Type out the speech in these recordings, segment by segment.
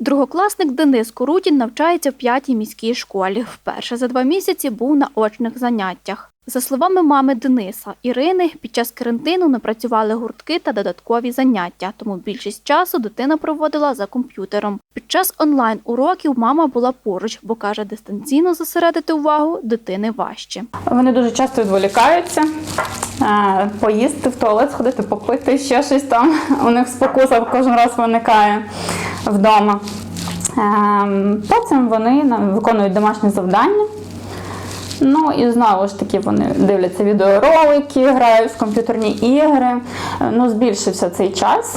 Другокласник Денис Корутін навчається в п'ятій міській школі. Вперше за два місяці був на очних заняттях. За словами мами Дениса Ірини, під час карантину не працювали гуртки та додаткові заняття, тому більшість часу дитина проводила за комп'ютером. Під час онлайн-уроків мама була поруч, бо каже, дистанційно зосередити увагу дитини важче. Вони дуже часто відволікаються, е, поїсти в туалет, сходити, попити, ще щось там. У них спокуса кожен раз виникає вдома. Ем, Потім вони виконують домашні завдання. Ну і знову ж таки вони дивляться відеоролики, грають в комп'ютерні ігри. Е, Ну, збільшився цей час.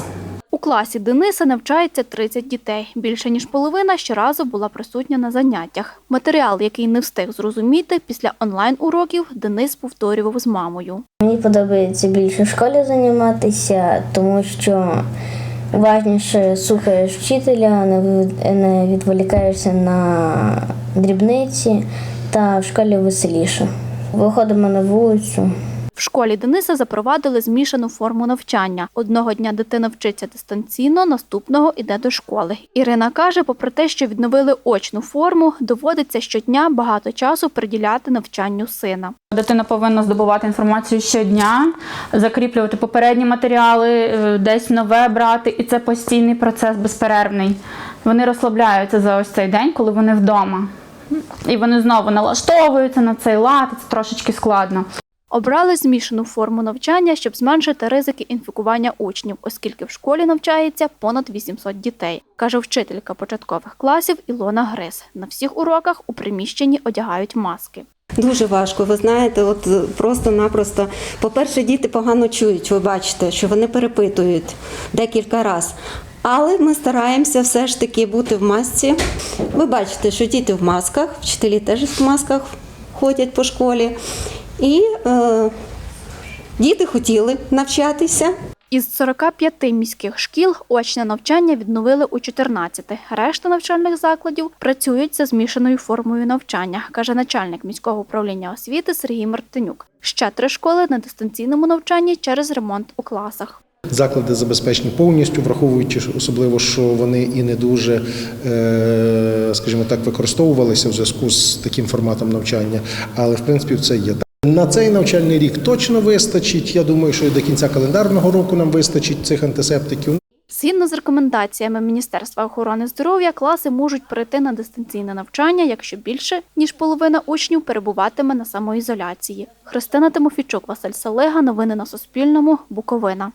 У класі Дениса навчається 30 дітей. Більше ніж половина щоразу була присутня на заняттях. Матеріал, який не встиг зрозуміти після онлайн-уроків, Денис повторював з мамою. Мені подобається більше в школі займатися, тому що уважніше слухаєш вчителя, не відволікаєшся на дрібниці, та в школі веселіше. Виходимо на вулицю. В школі Дениса запровадили змішану форму навчання. Одного дня дитина вчиться дистанційно, наступного іде до школи. Ірина каже, попри те, що відновили очну форму, доводиться щодня багато часу приділяти навчанню сина. Дитина повинна здобувати інформацію щодня, закріплювати попередні матеріали, е, десь нове брати, і це постійний процес безперервний. Вони розслабляються за ось цей день, коли вони вдома. І вони знову налаштовуються на цей лад, це трошечки складно. Обрали змішану форму навчання, щоб зменшити ризики інфікування учнів, оскільки в школі навчається понад 800 дітей, каже вчителька початкових класів Ілона Грис. На всіх уроках у приміщенні одягають маски. Дуже важко. Ви знаєте, от просто-напросто. По-перше, діти погано чують, ви бачите, що вони перепитують декілька разів. Але ми стараємося все ж таки бути в масці. Ви бачите, що діти в масках, вчителі теж в масках ходять по школі. І е, діти хотіли навчатися. Із 45 міських шкіл очне навчання відновили у 14. Решта навчальних закладів працюють за змішаною формою навчання, каже начальник міського управління освіти Сергій Мартинюк. Ще три школи на дистанційному навчанні через ремонт у класах. Заклади забезпечені повністю, враховуючи особливо, що вони і не дуже, е, скажімо так, використовувалися в зв'язку з таким форматом навчання, але в принципі це є. На цей навчальний рік точно вистачить. Я думаю, що і до кінця календарного року нам вистачить цих антисептиків. Згідно з рекомендаціями Міністерства охорони здоров'я, класи можуть перейти на дистанційне навчання, якщо більше ніж половина учнів перебуватиме на самоізоляції. Христина Тимофійчук, Василь Салега. Новини на Суспільному. Буковина.